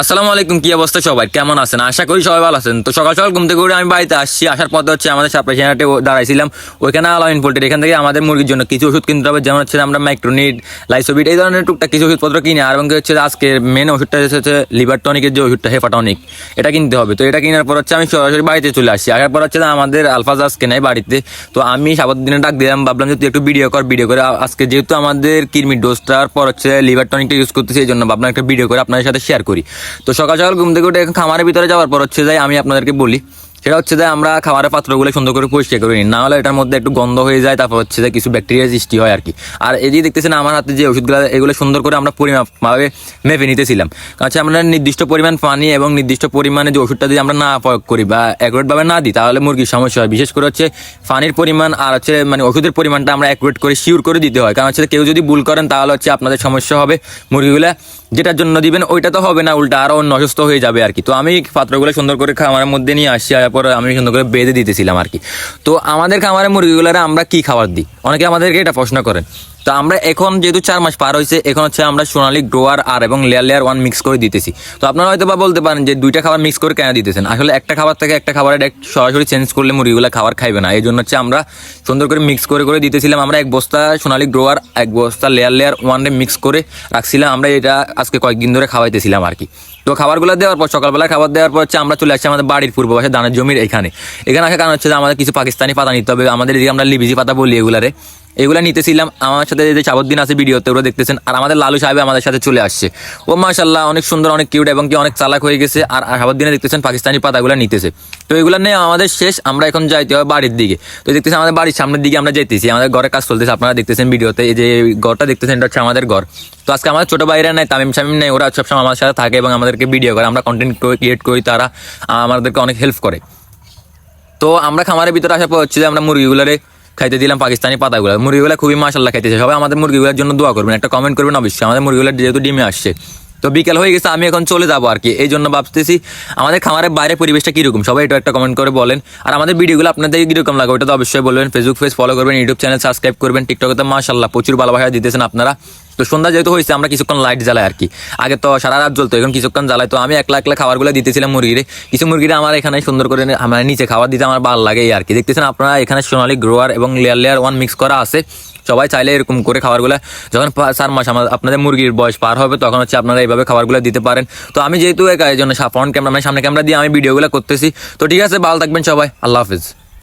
আসসালামু আলাইকুম, কি অবস্থা সবাই? কেমন আছেন? আশা করি সবাই ভালো আছেন। তো সকাল সকাল ঘুম থেকে উঠে আমি বাড়িতে আসছি। আসার পথে হচ্ছে আমাদের সাপ্লাইশানাটে দাঁড়াইছিলাম। ওইখানে আলামিন পোল্ট্রি এখান থেকে আমাদের মুরগির জন্য কিছু ওষুধ কিনতে হবে। যেমন হচ্ছে আমরা মাইক্রোনিট লাইসোবিট এই ধরনের টুকটাক কিছু ওষুধপত্র কিনে। আর এবং হচ্ছে আজকে মেন ওষুধটা হচ্ছে লিভার টনিকের যে ওষুধটা হেপাটনিক এটা কিনতে হবে। তো এটা কেনার পর হচ্ছে আমি সরাসরি বাড়িতে চলে আসছি। আসার পর হচ্ছে আমাদের আলফাজ আজকে নাই বাড়িতে। তো আমি সাবাদ দিনে ডাক দিলাম, ভাবলাম যে তুই একটু ভিডিও কর ভিডিও করে আজকে যেহেতু আমাদের কিরমির ডোজটার পর হচ্ছে লিভার টনিকটা ইউজ করতেছি, এই জন্য ভাবলাম একটা ভিডিও করে আপনাদের সাথে শেয়ার করি। তো সকাল সকাল ঘুম থেকে উঠে খামারের ভিতরে যাওয়ার পর হচ্ছে যাই আমি আপনাদেরকে বলি, সেটা হচ্ছে যে আমরা খাবারের পাত্রগুলো সুন্দর করে পরিষ্কার করে নিই। না হলে এটার মধ্যে একটু গন্ধ হয়ে যায়, তারপর হচ্ছে যে কিছু ব্যাকটেরিয়া সৃষ্টি হয় আর কি। আর এই যে দেখতেছেন আমার হাতে যে ওষুধগুলো, এগুলো সুন্দর করে আমরা পরিমাপভাবে মেপে নিতেছিলাম। হচ্ছে আমরা নির্দিষ্ট পরিমাণ পানি এবং নির্দিষ্ট পরিমাণে যে ওষুধটা যদি আমরা না প্রয়োগ করি বা অ্যাকুরেটভাবে না দিই, তাহলে মুরগির সমস্যা হয়। বিশেষ করে হচ্ছে পানির পরিমাণ আর হচ্ছে মানে ওষুধের পরিমাণটা আমরা অ্যাকুরেট করে শিওর করে দিতে হয়। কারণ হচ্ছে কেউ যদি ভুল করেন, তাহলে হচ্ছে আপনাদের সমস্যা হবে। মুরগিগুলা যেটার জন্য দিবেন, ওইটা তো হবে না, উল্টা আরও অন্য অসুস্থ হয়ে যাবে আর কি। তো আমি পাত্রগুলো সুন্দর করে খামারের মধ্যে নিয়ে আসছি আসার পর আমি সুন্দর করে বেঁধে দিতেছিলাম আর কি। তো আমাদের খামারের মুরগিগুলোরা আমরা কি খাবার দিই? অনেকে আমাদেরকে এটা প্রশ্ন করেন তো আমরা এখন যেহেতু চার মাস পার হয়েছে এখন হচ্ছে আমরা সোনালি গ্রোয়ার আর এবং লেয়ার লেয়ার ওয়ান মিক্স করে দিতেছি। তো আপনারা হয়তো বা বলতে পারেন যে দুইটা খাবার মিক্স করে কেন দিতেছেন? আসলে একটা খাবার থেকে একটা খাবারে সরাসরি চেঞ্জ করলে মুরগিগুলো খাবার খাইবে না। এই জন্য হচ্ছে আমরা সুন্দর করে মিক্স করে করে দিতেছিলাম। আমরা এক বস্তা সোনালি গ্রোয়ার, এক বস্তা লেয়ার লেয়ার ওয়ানে মিক্স করে রাখছিলাম। আমরা এটা আজকে কয়েকদিন ধরে খাওয়াইতেছিলাম আর কি। তো খাবারগুলো দেওয়ার পর, সকালবেলা খাবার দেওয়ার পর হচ্ছে আমরা চলে আসছি আমাদের বাড়ির পূর্ব পাশে দানের জমির এখানে। এখানে আসার কারণ হচ্ছে যে আমাদের কিছু পাকিস্তানি পাতা নিতে হবে। আমাদের এদিকে আমরা লিবিজি পাতা বলি এগুলারে। এগুলা নিতেছিলাম। আমার সাথে যে চাবদ্দিন আছে ভিডিওতে, ওরা দেখতেছেন। আর আমাদের লালু সাহেব আমাদের সাথে চলে আসছে। ও মাশাল্লাহ অনেক সুন্দর, অনেক কিউট এবং কি অনেক চালাক হয়ে গেছে। আর সাবদ্দিনে দেখতেছেন পাকিস্তানি পাতাগুলো নিতেছে। তো এগুলো নিয়ে আমাদের শেষ, আমরা এখন যাইতে হবে বাড়ির দিকে। তো দেখতেছেন আমাদের বাড়ির সামনের দিকে আমরা যাইতেছি। আমাদের ঘরে কাজ চলতেছে, আপনারা দেখতেছেন ভিডিওতে। এই যে ঘরটা দেখতেছেন, এটা হচ্ছে আমাদের ঘর। তো আজকে আমাদের ছোট বাইরে নাই, তামিম শামিম নেই, ওরা সবসময় আমার সাথে থাকে এবং আমাদেরকে ভিডিও করে। আমরা কন্টেন্ট ক্রিয়েট করি তারা আমাদেরকে অনেক হেল্প করে। তো আমরা খামারের ভিতরে আসার পর হচ্ছে যে আমরা মুরগিগুলোরে খাইতে দিলাম পাকিস্তানি পাতাগুলো। মুরগিগুলো খুবই মাসাল্লাহ খাইতেছে। সবাই আমাদের মুরগিগুলোর জন্য দোয়া করবেন। একটা কমেন্ট করবেন অবশ্যই। আমাদের মুরগিগুলো যেহেতু ডিমে আসছে। তো বিকেল হয়ে গেছে, আমি এখন চলে যাব আর কি এই জন্য ভাবতেছি, আমাদের খামারের বাইরে পরিবেশটা কীরকম? সবাই এটা একটা কমেন্ট করে বলেন। আর আমাদের ভিডিওগুলো আপনাদের কীরকম লাগে ওটা তো অবশ্যই বলবেন। ফেসবুক পেজ ফলো করবেন ইউটিউব চ্যানেল সাবস্ক্রাইব করবেন। টিকটকে তো মাসাল্লাহ প্রচুর ভালোবাসা দিতেছেন আপনারা। তো সন্ধ্যা যেহেতু হয়েছে, আমরা কিছুক্ষণ লাইট জ্বালাই আর কি। আগে তো সারা রাত জ্বলতো, এখন কিছুক্ষণ জ্বালাই, তো আমি একলা একলা খাবারগুলো দিতেছিলাম মুরগিরে। কিছু মুরগিরা আমার এখানে সুন্দর করে আমার নিচে খাবার দিতে আমার ভালো লাগে আর কি। দেখতেছেন আপনারা, এখানে সোনালি গ্রোয়ার এবং লেয়ার লেয়ার ওয়ান মিক্স করা আছে। সবাই চাইলে এরকম করে খাবারগুলো, যখন চার মাস আমার আপনাদের মুরগির বয়স পার হবে, তখন হচ্ছে আপনারা এইভাবে খাবারগুলো দিতে পারেন। তো আমি যেহেতু একা এই জন্য ফ্রন্ট ক্যামেরা মানে সামনে ক্যামেরা দিয়ে আমি ভিডিওগুলো করতেছি। তো ঠিক আছে, ভালো থাকবেন সবাই, আল্লাহ হাফিজ।